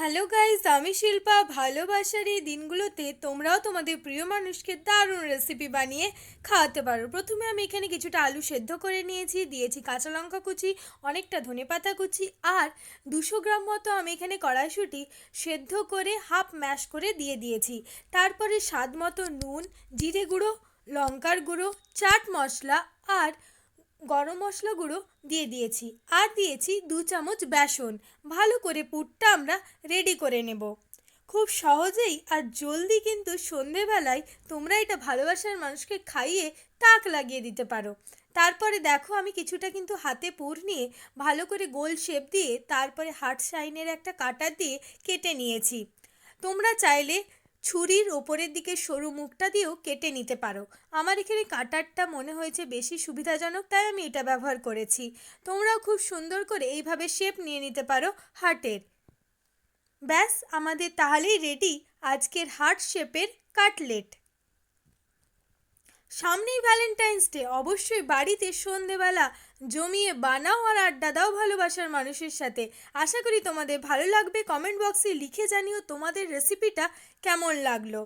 Hello guys আমি শিল্পা। ভালোবাসার এই দিনগুলোতে তোমরাও তোমাদের প্রিয় মানুষকে দারুণ রেসিপি বানিয়ে খাওয়াতে পারো। প্রথমে আমি এখানে কিছুটা আলু সেদ্ধ করে নিয়েছি, দিয়েছি কাঁচা লঙ্কা কুচি, অনেকটা ধনেপাতা কুচি আর দুশো গ্রাম মতো আমি এখানে কড়াইশুঁটি সেদ্ধ করে হাফ ম্যাশ করে দিয়ে দিয়েছি। তারপরে স্বাদ মতো নুন, জিরে গুঁড়ো, লঙ্কার গুঁড়ো, চাট মশলা আর গরম মশলা গুঁড়ো দিয়ে দিয়েছি। আর দিয়েছি দু চামচ বেসন। ভালো করে পুরটা আমরা রেডি করে নেব। খুব সহজেই আর জলদি কিন্তু সন্ধেবেলায় তোমরা এটা ভালোবাসার মানুষকে খাইয়ে তাক লাগিয়ে দিতে পারো। তারপরে দেখো আমি কিছুটা কিন্তু হাতে পুর নিয়ে ভালো করে গোল শেপ দিয়ে তারপরে হার্ট সাইনের একটা কাটার দিয়ে কেটে নিয়েছি। তোমরা চাইলে ছুরির ওপরের দিকে সরু মুখটা দিয়েও কেটে নিতে পারো। আমার এখানে কাটারটা মনে হয়েছে বেশি সুবিধাজনক, তাই আমি এটা ব্যবহার করেছি। তোমরাও খুব সুন্দর করে এইভাবে শেপ নিয়ে নিতে পারো হার্টের। ব্যাস, আমাদের তাহলেই রেডি আজকের হার্ট শেপের কাটলেট সামনেই ভ্যালেন্টাইন্স ডে অবশ্যই বাড়িতে সন্ধেবেলা জমিয়ে বানাও আর আড্ডা দাও ভালোবাসার মানুষের সাথে। আশা করি তোমাদের ভালো লাগবে। কমেন্ট বক্সে লিখে জানিও তোমাদের রেসিপিটা কেমন লাগল।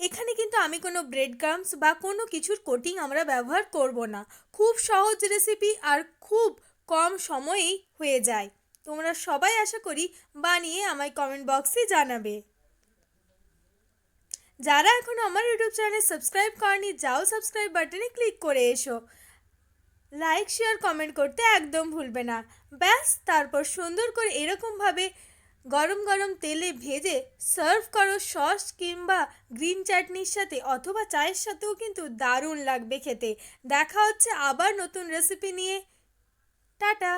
এখানে কিন্তু আমি কোনো ব্রেড ক্রামস বা কোনো কিছুর কোটিং আমরা ব্যবহার করব না। খুব সহজ রেসিপি আর খুব কম সময়েই হয়ে যায়। তোমরা সবাই আশা করি বানিয়ে আমায় কমেন্ট বক্সে জানাবে। যারা এখনও আমার ইউটিউব চ্যানেল সাবস্ক্রাইব করেনি, যাও সাবস্ক্রাইব বাটনে ক্লিক করে এসো। লাইক, শেয়ার, কমেন্ট করতে একদম ভুলবে না। ব্যাস, তারপর সুন্দর করে এরকমভাবে গরম গরম তেলে ভেজে সার্ভ করো সস কিংবা গ্রিন চাটনির সাথে অথবা চায়ের সাথেও কিন্তু দারুণ লাগবে খেতে। দেখা হচ্ছে আবার নতুন রেসিপি নিয়ে। টাটা!